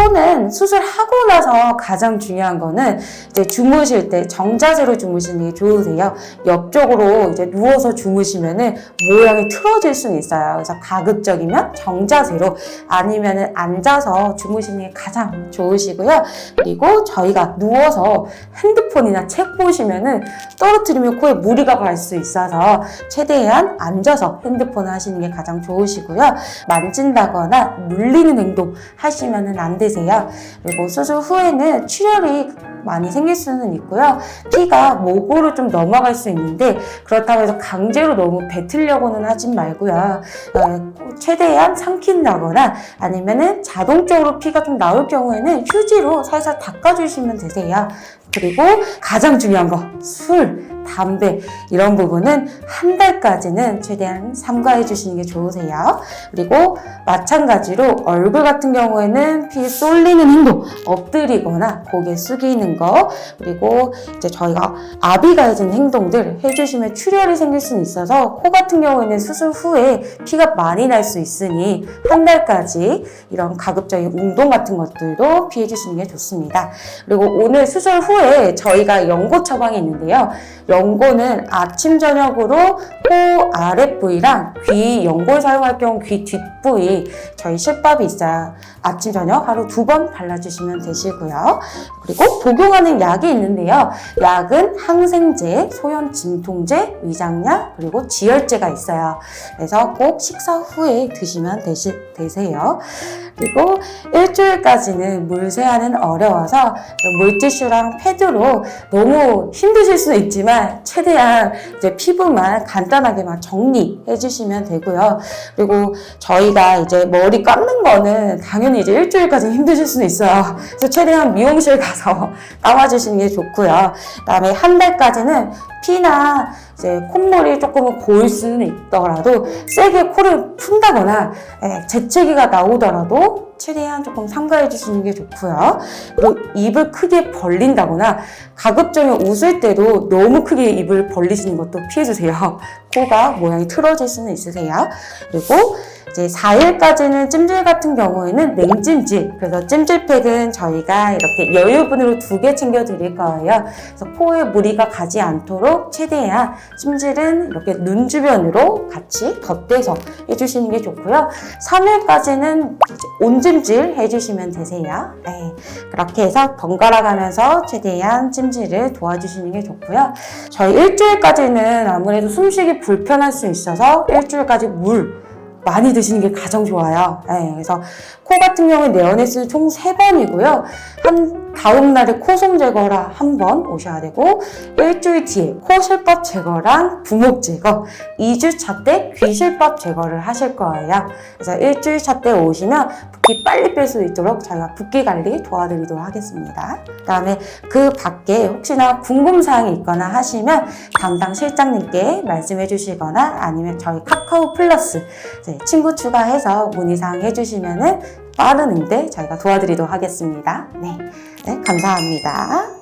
코는 수술하고 나서 가장 중요한 거는 이제 주무실 때 정자세로 주무시는 게 좋으세요. 옆쪽으로 이제 누워서 주무시면은 모양이 틀어질 수는 있어요. 그래서 가급적이면 정자세로 아니면은 앉아서 주무시는 게 가장 좋으시고요. 그리고 저희가 누워서 핸드폰이나 책 보시면은 떨어뜨리면 코에 무리가 갈 수 있어서 최대한 앉아서 핸드폰을 하시는 게 가장 좋으시고요. 만진다거나 물리는 행동 하시면은 안 되 세요. 그리고 수술 후에는 출혈이 많이 생길 수는 있고요. 피가 목으로 좀 넘어갈 수 있는데 그렇다고 해서 강제로 너무 뱉으려고는 하진 말고요. 어, 최대한 삼킨다거나 아니면은 자동적으로 피가 좀 나올 경우에는 휴지로 살살 닦아주시면 되세요. 그리고 가장 중요한 거, 술, 담배, 이런 부분은 한 달까지는 최대한 삼가해 주시는 게 좋으세요. 그리고 마찬가지로 얼굴 같은 경우에는 피 쏠리는 행동, 엎드리거나 고개 숙이는 거, 그리고 이제 저희가 아비 가해진 행동들 해주시면 출혈이 생길 수는 있어서 코 같은 경우에는 수술 후에 피가 많이 날 수 있으니 한 달까지 이런 가급적인 운동 같은 것들도 피해 주시는 게 좋습니다. 그리고 오늘 수술 후에 저희가 연고 처방이 있는데요. 연고는 아침 저녁으로 코 아랫부위랑 귀 연고를 사용할 경우 귀 뒷부위 저희 실밥이 있어요. 아침 저녁 하루 두 번 발라주시면 되시고요. 그리고 복용하는 약이 있는데요. 약은 항생제, 소염 진통제, 위장약 그리고 지혈제가 있어요. 그래서 꼭 식사 후에 드시면 되시, 되세요. 그리고 일주일까지는 물세안은 어려워서 물티슈랑 패드로 너무 힘드실 수는 있지만 최대한 이제 피부만 간단 하게만 정리해 주시면 되고요. 그리고 저희가 이제 머리 감는 거는 당연히 이제 일주일까지 힘드실 수는 있어요. 그래서 최대한 미용실 가서 감아주시는 게 좋고요. 그다음에 한 달까지는 피나 이제 콧물이 조금은 고일 수는 있더라도 세게 코를 푼다거나 예, 재채기가 나오더라도 최대한 조금 삼가해 주시는 게 좋고요. 그리고 입을 크게 벌린다거나 가급적이면 웃을 때도 너무 크게 입을 벌리시는 것도 피해 주세요. 코가 모양이 틀어질 수는 있으세요. 그리고 이제 4일까지는 찜질 같은 경우에는 냉찜질. 그래서 찜질팩은 저희가 이렇게 여유분으로 두 개 챙겨 드릴 거예요. 그래서 코에 무리가 가지 않도록 최대한 찜질은 이렇게 눈 주변으로 같이 덧대서 해주시는 게 좋고요. 3일까지는 온찜질 해주시면 되세요. 네. 그렇게 해서 번갈아 가면서 최대한 찜질을 도와주시는 게 좋고요. 저희 일주일까지는 아무래도 숨쉬기 불편할 수 있어서 일주일까지 물 많이 드시는 게 가장 좋아요. 네, 그래서 코 같은 경우에 네오네스는 총 3번이고요. 한 다음 날에 코솜 제거라 한 번 오셔야 되고 일주일 뒤에 코 실밥 제거랑 부목 제거 2주 차 때 귀 실밥 제거를 하실 거예요. 그래서 일주일 차 때 오시면 붓기 빨리 뺄 수 있도록 저희가 붓기 관리 도와드리도록 하겠습니다. 그 다음에 그 밖에 혹시나 궁금사항이 있거나 하시면 담당 실장님께 말씀해 주시거나 아니면 저희 카카오 플러스 친구 추가해서 문의사항 해주시면은 빠른 응대 저희가 도와드리도록 하겠습니다. 네, 네 감사합니다.